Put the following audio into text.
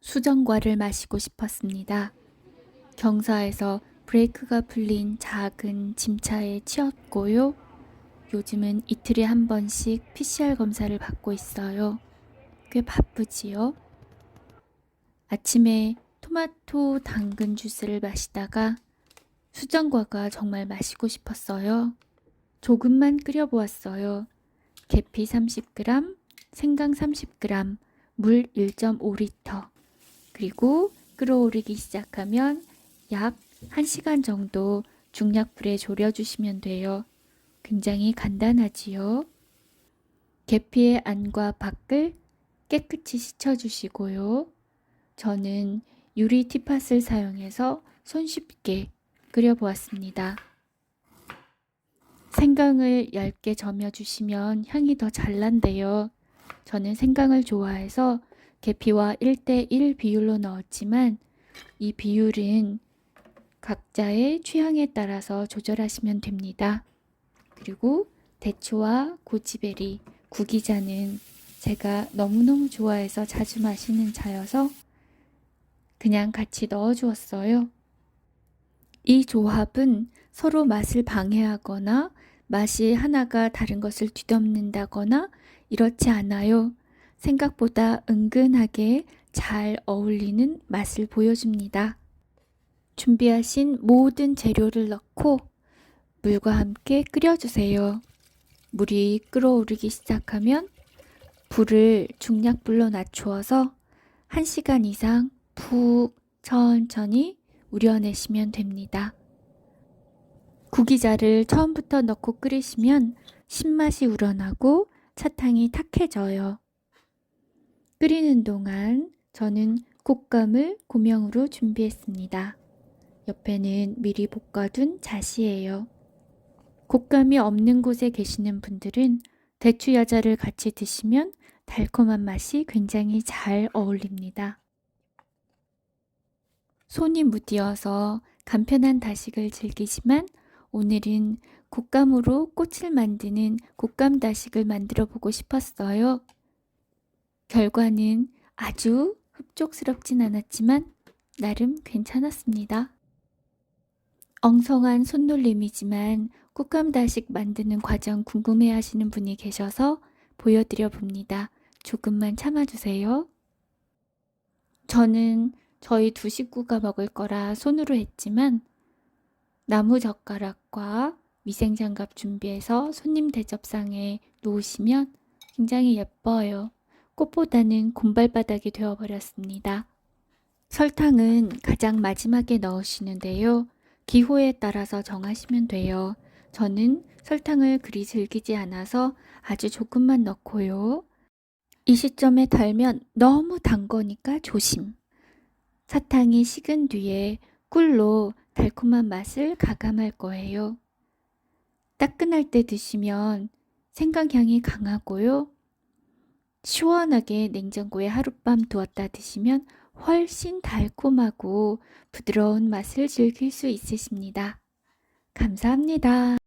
수정과를 마시고 싶었습니다. 경사에서 브레이크가 풀린 작은 짐차에 치였고요. 요즘은 이틀에 한 번씩 PCR 검사를 받고 있어요. 꽤 바쁘지요? 아침에 토마토 당근 주스를 마시다가 수정과가 정말 마시고 싶었어요. 조금만 끓여보았어요. 계피 30g, 생강 30g, 물 1.5리터. 그리고 끓어오르기 시작하면 약 1시간 정도 중약불에 졸여주시면 돼요. 굉장히 간단하지요. 계피의 안과 밖을 깨끗이 씻어주시고요. 저는 유리 티팟을 사용해서 손쉽게 끓여보았습니다. 생강을 얇게 저며주시면 향이 더 잘 난대요. 저는 생강을 좋아해서 계피와 1대1 비율로 넣었지만 이 비율은 각자의 취향에 따라서 조절하시면 됩니다. 그리고 대추와 고지베리, 구기자는 제가 너무너무 좋아해서 자주 마시는 차여서 그냥 같이 넣어 주었어요. 이 조합은 서로 맛을 방해하거나 맛이 하나가 다른 것을 뒤덮는다거나 이렇지 않아요. 생각보다 은근하게 잘 어울리는 맛을 보여줍니다. 준비하신 모든 재료를 넣고 물과 함께 끓여주세요. 물이 끓어오르기 시작하면 불을 중약불로 낮추어서 1시간 이상 푹 천천히 우려내시면 됩니다. 구기자를 처음부터 넣고 끓이시면 신맛이 우러나고 차탕이 탁해져요. 끓이는 동안 저는 곶감을 고명으로 준비했습니다. 옆에는 미리 볶아둔 자시예요. 곶감이 없는 곳에 계시는 분들은 대추 야자를 같이 드시면 달콤한 맛이 굉장히 잘 어울립니다. 손이 무디어서 간편한 다식을 즐기지만 오늘은 곶감으로 꽃을 만드는 곶감 다식을 만들어 보고 싶었어요. 결과는 아주 흡족스럽진 않았지만 나름 괜찮았습니다. 엉성한 손놀림이지만 곶감 다식 만드는 과정 궁금해 하시는 분이 계셔서 보여드려 봅니다. 조금만 참아주세요. 저는 저희 두 식구가 먹을 거라 손으로 했지만 나무 젓가락과 위생장갑 준비해서 손님 대접상에 놓으시면 굉장히 예뻐요. 꽃보다는 곰발바닥이 되어버렸습니다. 설탕은 가장 마지막에 넣으시는데요. 기호에 따라서 정하시면 돼요. 저는 설탕을 그리 즐기지 않아서 아주 조금만 넣고요. 이 시점에 달면 너무 단 거니까 조심. 사탕이 식은 뒤에 꿀로 달콤한 맛을 가감할 거예요. 따끈할 때 드시면 생강향이 강하고요. 시원하게 냉장고에 하룻밤 두었다 드시면 훨씬 달콤하고 부드러운 맛을 즐길 수 있으십니다. 감사합니다.